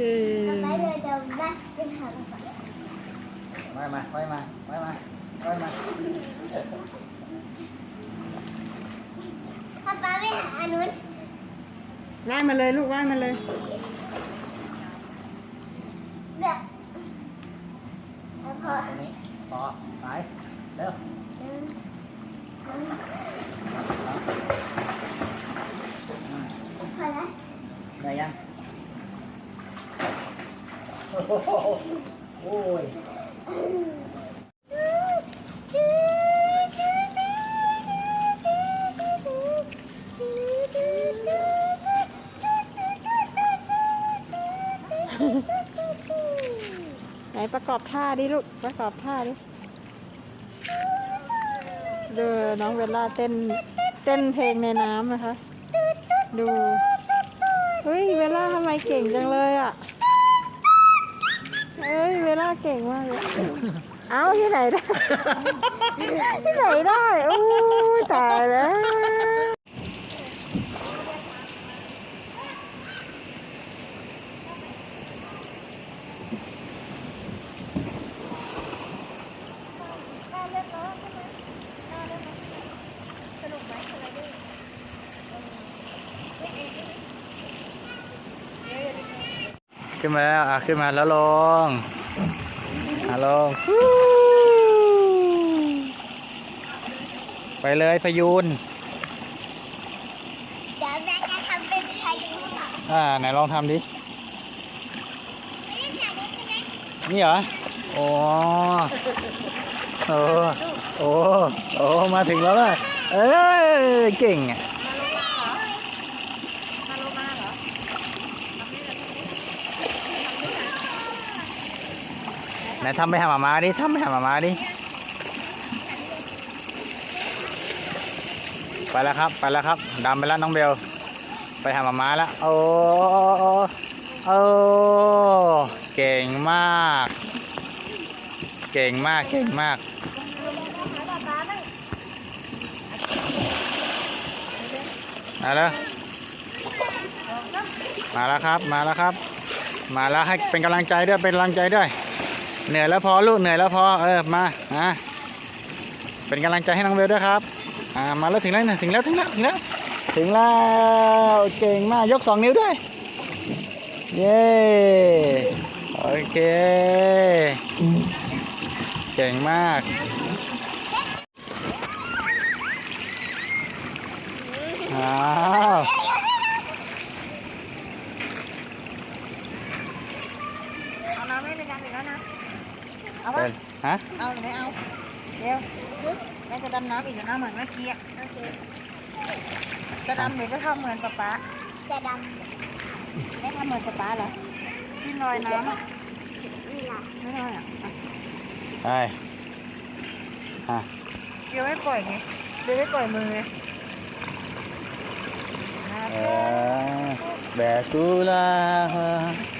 เออไปเลยเดี๋ยวบ้านไปหาไว้มาไว้มาไว้มาไว้มาป๊าป๊าไปหาอันนู้นว่ายมาเลยลูกว่ายมาเลยเดี๋ยวพอตรงนี้พอไปเร็วหนึ่งสองพอแล้วเหนื่อยยัง โอ้ยไหนประกอบท่าดิลูก ประกอบท่าดิเดูน้องเวลาเต้นเต้นเพลงในน้ำนะคะ ดู เฮ้ย เวลาทำไมเก่งจังเลยอะ เฮ้ยเวลาเก่งมากเลยเอ้าที่ไหนได้ ที่ไหนได้อู้ตายแล้ว ขึ้นมาแล้วอะขึ้นมาแล้วลงอะลงไปเลยพยูนเดี๋ยวแม่จะทำเป็นพายุค่ะอ่าไหนลองทำดิ ไม่ได้ถ่ายได้ใช่ไหมนี่เหรอโอ้โอ้โอ้โอ้มาถึงแล้วล่ะ เอ้ยเก่งอะ ไหนทำไปหาหมามาดิทำไปหาหมามาดิ ไปแล้วครับ ไปแล้วครับดำไปแล้วน้องเบล ไปหาหมามาแล้ว โอ้โอ้เก่งมาก เก่งมาก เก่งมาก มาแล้ว มาแล้วครับ มาแล้วครับ มาแล้วให้เป็นกำลังใจด้วย เป็นกำลังใจด้วย เหนื่อยแล้วพอลูกเหนื่อยแล้วพอเออมาอะเป็นกำลังใจให้น้องเบลด้วยครับอ่ามาแล้วถึงแล้วถึงแล้วถึงแล้วถึงแล้วถึงแล้วเก่งมากยกสองนิ้วด้วยเย้โอเคเก่งมากอ้าว เอาน้ำไม่เป็นการอีกแล้วนะ เอา เป็ วะ น ฮะ เอาหรือไม่เอา เดี๋ยวแม่จะดำน้ำอีกแล้วนะเหมือนเมื่อกี้อะโอเคจะดำหรือจะทำเหมือนป๊าป๊าจะดไม่ทำเหมือนป๊าป๊าเหรอที่ลอยน้ำอะำนี่ล่ะไม่ได้อะอะไปอะเดี๋ยวไม่ปล่อยไงเดี๋ยวไม่ปล่อยมือไงเออแบกุลาแบ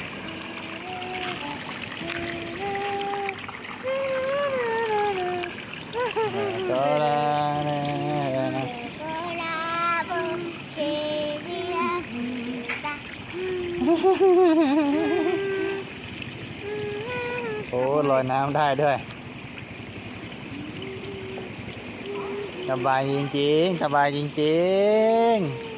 โอ้ลอยน้ำได้ด้วยสบายจริงๆสบายจริงๆ